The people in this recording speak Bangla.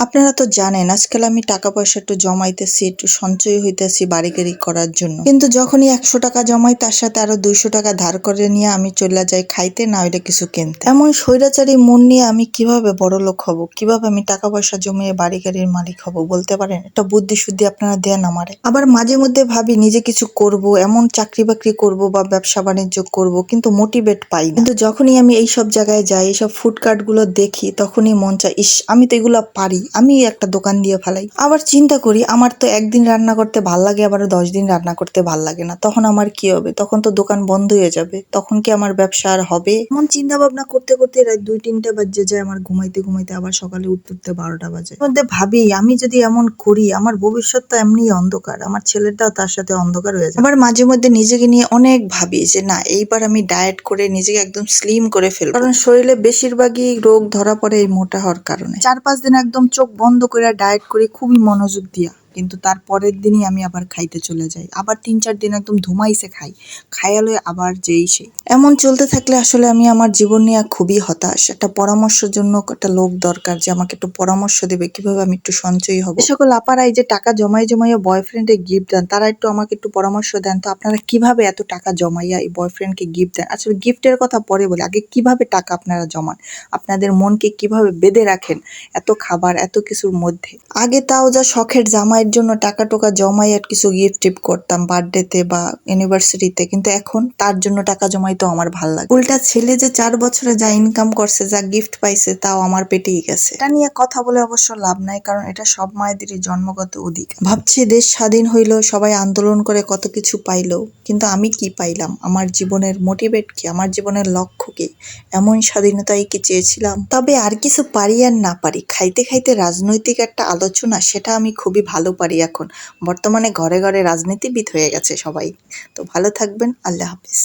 আপনারা তো জানেন, আজকাল আমি টাকা পয়সা একটু জমাইতেছি, একটু সঞ্চয় হইতেছি বাড়ি গাড়ি করার জন্য। কিন্তু যখনই একশো টাকা জমাই, তার সাথে আরও দুইশো টাকা ধার করে নিয়ে আমি চলে যাই, খাইতে না হইলে কিছু কিনতে। এমন স্বৈরাচারী মন নিয়ে আমি কীভাবে বড় লোক হব? কীভাবে আমি টাকা পয়সা জমিয়ে বাড়ি গাড়ির মালিক হব? বলতে পারেন, একটা বুদ্ধি শুদ্ধি আপনারা দেন আমারে। আবার মাঝে মধ্যে ভাবি, নিজে কিছু করব, এমন চাকরি বাকরি করব বা ব্যবসা বাণিজ্য করব, কিন্তু মোটিভেট পাই কিন্তু যখনই আমি এই সব জায়গায় যাই, এইসব ফুডকার্টগুলো দেখি, তখনই মন চায়, ইস, আমি তো এগুলো পারি। আমি একটা দোকান দিয়ে ফেলাই। আবার চিন্তা করি, আমার তো একদিন রান্না করতে ভালো লাগে আবার দশ দিন রান্না করতে ভালো লাগে না। তখন আমার কি হবে? তখন তো দোকান বন্ধ হয়ে যাবে। তখন কি আমার ব্যবসা আর হবে? এমন চিন্তা ভাবনা করতে করতে রাত দুই তিনটা বাজে যায়, আমার ঘুমাইতে ঘুমাইতে আবার সকালে উঠতে উঠতে বারোটা বাজে। মধ্যে ভাবি, আমি যদি এমন করি, আমার ভবিষ্যৎ তো এমনি অন্ধকার, আমার ছেলেটাও তার সাথে অন্ধকার হয়ে যাবে। আবার মাঝে মধ্যে নিজেকে নিয়ে অনেক ভাবি যে, না, এইবার আমি ডায়েট করে নিজেকে একদম স্লিম করে ফেলব। কারণ শরীরে বেশিরভাগই রোগ ধরা পড়ে এই মোটা হওয়ার কারণে। চার পাঁচ দিন একদম চোখ বন্ধ কইরা ডায়েট করি খুবই মনোযোগ দিয়া। কিন্তু তার পরের দিনই আমি আবার খাইতে চলে যাই। আবার তিন চার দিন একদম ধুমাইছে খাই। খায়ালে আবার যেই সেই। এমন চলতে থাকলে আসলে আমি আমার জীবন নিয়ে খুবই হতাশ। একটা পরামর্শের জন্য একটা লোক দরকার যে আমাকে একটু পরামর্শ দেবে, কীভাবে আমি একটু সঞ্চয়ী হব। সকল আপারাই যে টাকা জমাই জমাইয়া বয়ফ্রেন্ডে গিফট দেন, তারা একটু আমাকে একটু পরামর্শ দেন। তো আপনারা কীভাবে এত টাকা জমাইয়া এই বয়ফ্রেন্ডকে গিফট দেন? আসলে গিফটের কথা পরে বলে। আগে কীভাবে টাকা আপনারা জমান? আপনাদের মনকে কীভাবে বেঁধে রাখেন এত খাবার, এত কিছুর মধ্যে? আগে তাও যা শখের জামাইয়ের জন্য টাকা টোকা জমাই আর কিছু গিফট টিফট করতাম বার্থডেতে বা ইউনিভার্সিটিতে কিন্তু এখন তার জন্য টাকা জমাই তো আমার ভালো লাগে। উল্টা ছেলে যে চার বছরে যা ইনকাম করছে, যা গিফট পাইছে, তাও আমার পেটেই গেছে। এটা নিয়ে কথা বলে অবশ্য লাভ নাই, কারণ এটা সব মায়েদেরই জন্মগত অধিকার। ভাবছি দেশ স্বাধীন হইল, সবাই আন্দোলন করে কত কিছু পাইলো, কিন্তু আমি কি পাইলাম? আমার জীবনের মোটিভেট কি? আমার জীবনের লক্ষ্য কি? এমন স্বাধীনতাই কি চেয়েছিলাম? তবে আর কিছু পারি আর না পারি, খাইতে খাইতে রাজনৈতিক একটা আলোচনা, সেটা আমি খুবই ভালো পারি এখন। বর্তমানে ঘরে ঘরে রাজনীতিবিদ হয়ে গেছে সবাই। তো ভালো থাকবেন আল্লাহ হাফিজ।